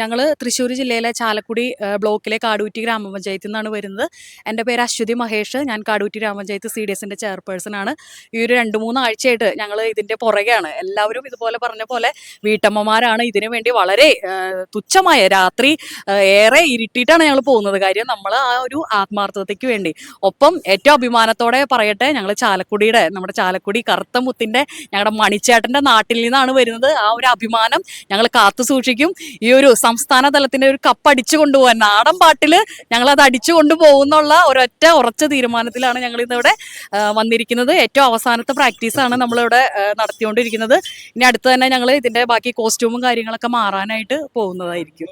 ഞങ്ങൾ തൃശ്ശൂർ ജില്ലയിലെ ചാലക്കുടി ബ്ലോക്കിലെ കാടൂറ്റി ഗ്രാമപഞ്ചായത്തിൽ നിന്നാണ് വരുന്നത്. എന്റെ പേര് അശ്വതി മഹേഷ്. ഞാൻ കാടൂറ്റി ഗ്രാമപഞ്ചായത്ത് സി ഡി എസിന്റെ ചെയർപേഴ്സൺ ആണ്. ഈ ഒരു രണ്ട് മൂന്ന് ആഴ്ചയായിട്ട് ഞങ്ങൾ ഇതിന്റെ പുറകെയാണ്. എല്ലാവരും ഇതുപോലെ പറഞ്ഞ പോലെ വീട്ടമ്മമാരാണ്. ഇതിനു വേണ്ടി വളരെ തുച്ഛമായ രാത്രി ഏറെ ഇരുട്ടിയിട്ടാണ് ഞങ്ങൾ പോകുന്നത്. കാര്യം നമ്മൾ ആ ഒരു ആത്മാർത്ഥതയ്ക്ക് വേണ്ടി. ഒപ്പം ഏറ്റവും അഭിമാനത്തോടെ പറയട്ടെ ഞങ്ങൾ ചാലക്കുടിയുടെ നമ്മുടെ ചാലക്കുടി കറുത്ത മുത്തിന്റെ ഞങ്ങളുടെ മണിച്ചേട്ടന്റെ നാട്ടിൽ നിന്നാണ് വരുന്നത്. ആ ഒരു അഭിമാനം ഞങ്ങൾ കാത്തു സൂക്ഷിക്കും. ഈ ഒരു സംസ്ഥാന തലത്തിന്റെ ഒരു കപ്പ് അടിച്ചു കൊണ്ടുപോകാൻ. നാടൻ പാട്ടിൽ ഞങ്ങൾ അത് അടിച്ചു കൊണ്ടുപോകുന്നുള്ള ഒരൊറ്റ ഉറച്ച തീരുമാനത്തിലാണ് ഞങ്ങൾ ഇന്നിവിടെ വന്നിരിക്കുന്നത്. ഏറ്റവും അവസാനത്തെ ആണ് നമ്മളിവിടെ നടത്തിക്കൊണ്ടിരിക്കുന്നത്. ഇനി അടുത്ത് തന്നെ ഞങ്ങൾ ഇതിന്റെ ബാക്കി കോസ്റ്റ്യൂമും കാര്യങ്ങളൊക്കെ മാറാനായിട്ട് പോകുന്നതായിരിക്കും.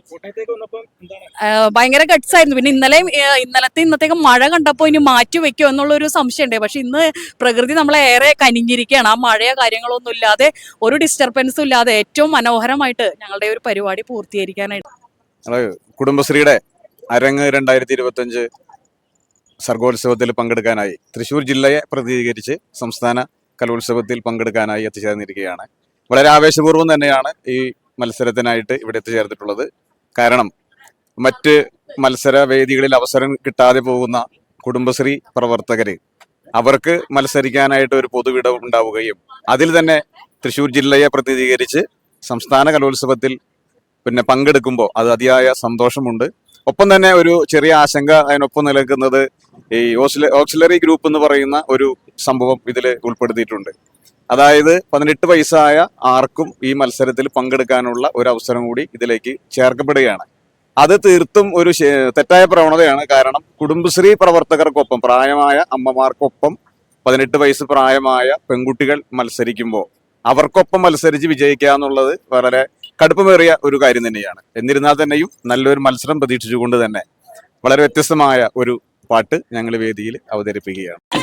ഭയങ്കര ഗട്ട്സ് ആയിരുന്നു. പിന്നെ ഇന്നലെയും ഇന്നലത്തെ ഇന്നത്തേക്ക് മഴ കണ്ടപ്പോൾ ഇനി മാറ്റി വെക്കുമോ എന്നുള്ള ഒരു സംശയമുണ്ട്. പക്ഷെ ഇന്ന് പ്രകൃതി നമ്മളെ ഏറെ കനിഞ്ഞിരിക്കുകയാണ്. ആ മഴയോ കാര്യങ്ങളോ ഒന്നും ഇല്ലാതെ ഒരു ഡിസ്റ്റർബൻസും ഇല്ലാതെ ഏറ്റവും മനോഹരമായിട്ട് ഞങ്ങളുടെ ഒരു പരിപാടി നമ്മൾ കുടുംബശ്രീയുടെ അരങ്ങ് രണ്ടായിരത്തി ഇരുപത്തഞ്ച് സർഗോത്സവത്തിൽ പങ്കെടുക്കാനായി തൃശ്ശൂർ ജില്ലയെ പ്രതിനിധീകരിച്ച് സംസ്ഥാന കലോത്സവത്തിൽ പങ്കെടുക്കാനായി എത്തിച്ചേർന്നിരിക്കുകയാണ്. വളരെ ആവേശപൂർവം തന്നെയാണ് ഈ മത്സരത്തിനായിട്ട് ഇവിടെ എത്തിച്ചേർന്നിട്ടുള്ളത്. കാരണം മറ്റ് മത്സര വേദികളിൽ അവസരം കിട്ടാതെ പോകുന്ന കുടുംബശ്രീ പ്രവർത്തകര് അവർക്ക് മത്സരിക്കാനായിട്ട് ഒരു പൊതുവിടവ് ഉണ്ടാവുകയും അതിൽ തന്നെ തൃശ്ശൂർ ജില്ലയെ പ്രതിനിധീകരിച്ച് സംസ്ഥാന കലോത്സവത്തിൽ പിന്നെ പങ്കെടുക്കുമ്പോൾ അത് അതിയായ സന്തോഷമുണ്ട്. ഒപ്പം തന്നെ ഒരു ചെറിയ ആശങ്ക അതിനൊപ്പം നിലനിൽക്കുന്നത് ഈ ഓക്സില ഓക്സിലറി ഗ്രൂപ്പ് എന്ന് പറയുന്ന ഒരു സംഭവം ഇതിൽ ഉൾപ്പെടുത്തിയിട്ടുണ്ട്. അതായത് പതിനെട്ട് വയസ്സായ ആർക്കും ഈ മത്സരത്തിൽ പങ്കെടുക്കാനുള്ള ഒരു അവസരം കൂടി ഇതിലേക്ക് ചേർക്കപ്പെടുകയാണ്. അത് തീർത്തും ഒരു തെറ്റായ പ്രവണതയാണ്. കാരണം കുടുംബശ്രീ പ്രവർത്തകർക്കൊപ്പം പ്രായമായ അമ്മമാർക്കൊപ്പം പതിനെട്ട് വയസ്സ് പ്രായമായ പെൺകുട്ടികൾ മത്സരിക്കുമ്പോൾ അവർക്കൊപ്പം മത്സരിച്ച് വിജയിക്കുക എന്നുള്ളത് വളരെ കടുപ്പമേറിയ ഒരു കാര്യം തന്നെയാണ്. എന്നിരുന്നാൽ തന്നെയും നല്ലൊരു മത്സരം പ്രതീക്ഷിച്ചുകൊണ്ട് തന്നെ വളരെ വ്യത്യസ്തമായ ഒരു പാട്ട് ഞങ്ങൾ വേദിയിൽ അവതരിപ്പിക്കുകയാണ്.